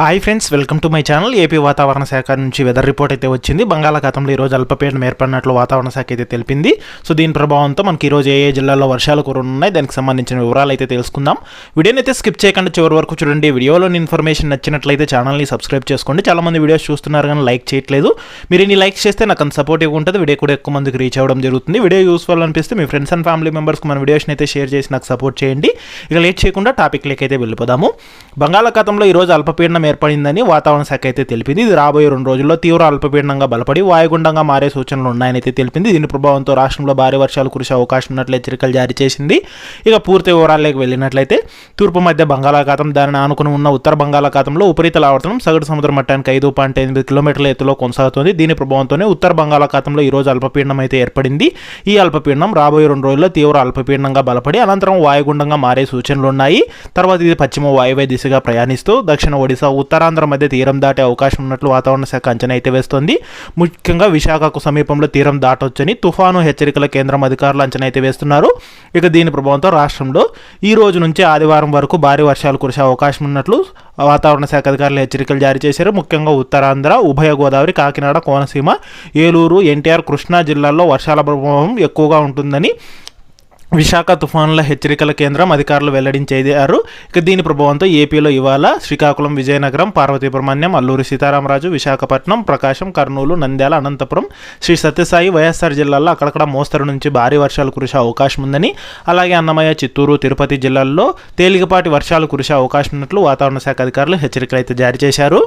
Hi friends welcome to my channel. AP వాతావరణ శాఖ నుంచి వెదర్ రిపోర్ట్ అయితే వచ్చింది. బంగాళాఖాతంలో ఈరోజు అల్పపీడనం ఏర్పడినట్లు వాతావరణ శాఖ అయితే తెలిపింది. సో దీని ప్రభావంతో మనకి ఈరోజు ఏ ఏ జిల్లాల్లో వర్షాలు కురున్నాయి దానికి సంబంధించిన వివరాలు అయితే తెలుసుకుందాం. వీడియోని అయితే స్కిప్ చేయకుండా చివరి వరకు చూడండి. వీడియోలోని ఇన్ఫర్మేషన్ నచ్చినట్లయితే ఛానల్ని సబ్స్క్రైబ్ చేసుకోండి చాలామంది వీడియోస్ చూస్తున్నారు కానీ లైక్ చేయట్లేదు. మీరు ఇన్ని లైక్ చేస్తే నాకు అంత సపోర్టివ్గా ఉంటుంది. వీడియో కూడా ఎక్కువ మందికి రీచ్ అవ్వడం జరుగుతుంది. వీడియో యూస్ఫుల్ అనిపిస్తే మీ ఫ్రెండ్స్ అండ్ ఫ్యామిలీ మెంబర్స్కి మన వీడియోస్ని అయితే షేర్ చేసి నాకు సపోర్ట్ చేయండి. ఇక లేట్ చేయకుండా టాపిక్లకి అయితే వెళ్ళిపోదాము. బంగాళాఖాతంలో ఈరోజు అల్పపీడనం ఏర్పడిందని వాతావరణ శాఖ అయితే తెలిపింది. ఇది రాబోయే రెండు రోజుల్లో తీవ్ర అల్పపీడనంగా బలపడి వాయుగుండంగా మారే సూచనలు ఉన్నాయని అయితే తెలిపింది. దీని ప్రభావంతో రాష్ట్రంలో భారీ వర్షాలు కురిసే అవకాశం ఉన్నట్లు హెచ్చరికలు జారీ చేసింది. ఇక పూర్తి వివరాల్లోకి వెళ్ళినట్లయితే తూర్పు మధ్య బంగాళాఖాతం దానిని ఆనుకుని ఉన్న ఉత్తర బంగాళాఖాతంలో ఉపరితల ఆవర్తనం సగటు సముద్ర మట్టానికి ఐదు పాయింట్ ఎనిమిది కిలోమీటర్ల ఎత్తులో కొనసాగుతుంది. దీని ప్రభావంతోనే ఉత్తర బంగాళాఖాతంలో ఈ రోజు అల్పపీడనం అయితే ఏర్పడింది. ఈ అల్పపీడనం రాబోయే రెండు రోజుల్లో తీవ్ర అల్పపీడనంగా బలపడి అనంతరం వాయుగుండంగా మారే సూచనలు ఉన్నాయి. తర్వాత ఇది పశ్చిమ వాయువ్య దిశగా ప్రయాణిస్తూ దక్షిణ ఒడిశా ఉత్తరాంధ్ర మధ్య తీరం దాటే అవకాశం ఉన్నట్లు వాతావరణ శాఖ అంచనా అయితే వేస్తోంది. ముఖ్యంగా విశాఖకు సమీపంలో తీరం దాటొచ్చని తుఫాను హెచ్చరికల కేంద్రం అధికారులు అంచనా అయితే వేస్తున్నారు. ఇక దీని ప్రభావంతో రాష్ట్రంలో ఈ రోజు నుంచి ఆదివారం వరకు భారీ వర్షాలు కురిసే అవకాశం ఉన్నట్లు వాతావరణ శాఖ అధికారులు హెచ్చరికలు జారీ చేశారు. ముఖ్యంగా ఉత్తరాంధ్ర ఉభయ గోదావరి కాకినాడ కోనసీమ ఏలూరు ఎన్టీఆర్ కృష్ణా జిల్లాల్లో వర్షాల ప్రభావం ఎక్కువగా ఉంటుందని విశాఖ తుఫానుల హెచ్చరికల కేంద్రం అధికారులు వెల్లడించేదారు. ఇక దీని ప్రభావంతో ఏపీలో ఇవాళ శ్రీకాకుళం విజయనగరం పార్వతీపురమణ్యం అల్లూరి సీతారామరాజు విశాఖపట్నం ప్రకాశం కర్నూలు నంద్యాల అనంతపురం శ్రీ సత్యసాయి వైఎస్ఆర్ జిల్లాల్లో అక్కడక్కడ మోస్తరు నుంచి భారీ వర్షాలు కురిసే అవకాశం ఉందని అలాగే అన్నమయ్య చిత్తూరు తిరుపతి జిల్లాల్లో తేలికపాటి వర్షాలు కురిసే అవకాశం ఉన్నట్లు వాతావరణ శాఖ అధికారులు హెచ్చరికలు అయితే జారీ చేశారు.